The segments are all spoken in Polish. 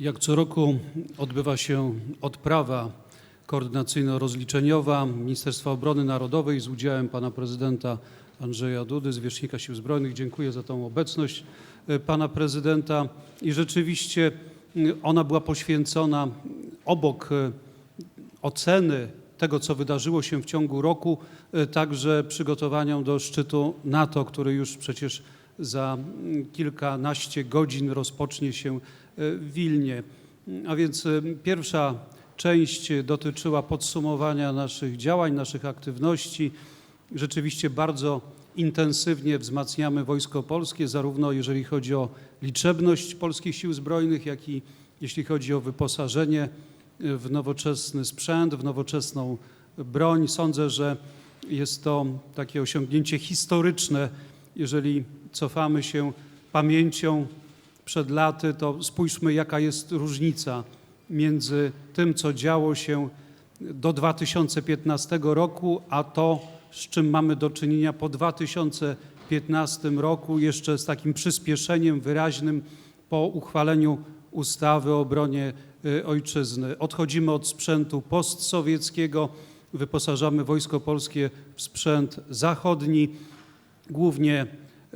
Jak co roku odbywa się odprawa koordynacyjno-rozliczeniowa Ministerstwa Obrony Narodowej z udziałem pana prezydenta Andrzeja Dudy, zwierzchnika Sił Zbrojnych. Dziękuję za tą obecność e, pana prezydenta i rzeczywiście m, ona była poświęcona obok e, oceny tego, co wydarzyło się w ciągu roku, e, także przygotowaniom do szczytu NATO, który już przecież za mm, kilkanaście godzin rozpocznie się e, w Wilnie. A więc e, pierwsza część dotyczyła podsumowania naszych działań, naszych aktywności. Rzeczywiście bardzo intensywnie wzmacniamy Wojsko Polskie, zarówno jeżeli chodzi o liczebność polskich sił zbrojnych, jak i jeśli chodzi o wyposażenie w nowoczesny sprzęt, w nowoczesną broń. Sądzę, że jest to takie osiągnięcie historyczne. Jeżeli cofamy się pamięcią przed laty, to spójrzmy, jaka jest różnica między tym, co działo się do 2015 roku, a to, z czym mamy do czynienia po 2015 roku, jeszcze z takim przyspieszeniem wyraźnym po uchwaleniu ustawy o obronie y, ojczyzny. Odchodzimy od sprzętu postsowieckiego, wyposażamy Wojsko Polskie w sprzęt zachodni, głównie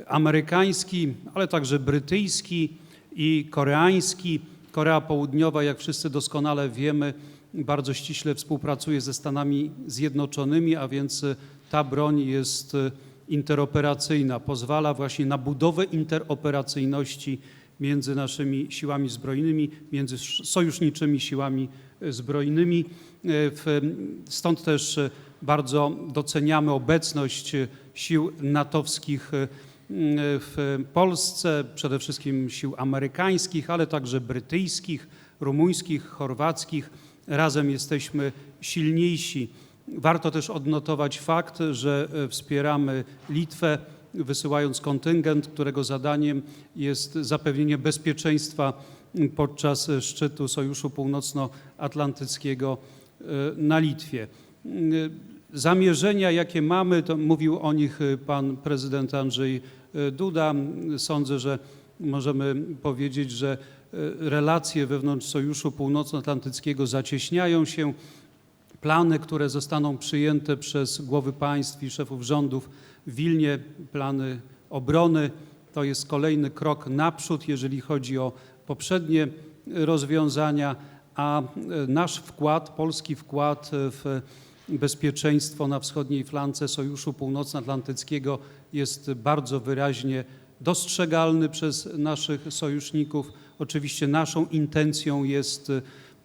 amerykański, ale także brytyjski i koreański. Korea Południowa, jak wszyscy doskonale wiemy, bardzo ściśle współpracuje ze Stanami Zjednoczonymi, a więc y, ta broń jest y, interoperacyjna, pozwala właśnie na budowę interoperacyjności między naszymi siłami zbrojnymi, między sz- sojuszniczymi siłami y, zbrojnymi. Stąd też bardzo doceniamy obecność y, sił natowskich y, w Polsce, przede wszystkim sił amerykańskich, ale także brytyjskich, rumuńskich, chorwackich. Razem jesteśmy silniejsi. Warto też odnotować fakt, że e, wspieramy Litwę, wysyłając kontyngent, którego zadaniem jest zapewnienie bezpieczeństwa podczas szczytu Sojuszu Północnoatlantyckiego na Litwie. Zamierzenia, jakie mamy, to mówił o nich e, pan prezydent Andrzej e, Duda. Sądzę, że możemy powiedzieć, że e, relacje wewnątrz Sojuszu Północnoatlantyckiego zacieśniają się. Plany, które zostaną przyjęte przez głowy państw i szefów rządów w Wilnie, plany obrony, to jest kolejny krok naprzód, jeżeli chodzi o poprzednie rozwiązania, a nasz wkład, polski wkład w bezpieczeństwo na wschodniej flance Sojuszu Północnoatlantyckiego jest bardzo wyraźnie dostrzegalny przez naszych sojuszników. Oczywiście naszą intencją jest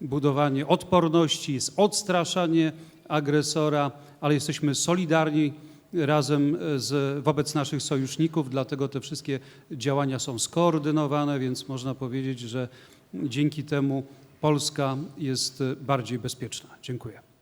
budowanie odporności, jest odstraszanie agresora, ale jesteśmy solidarni razem z, wobec naszych sojuszników, dlatego te wszystkie działania są skoordynowane, więc można powiedzieć, że dzięki temu Polska jest bardziej bezpieczna. Dziękuję.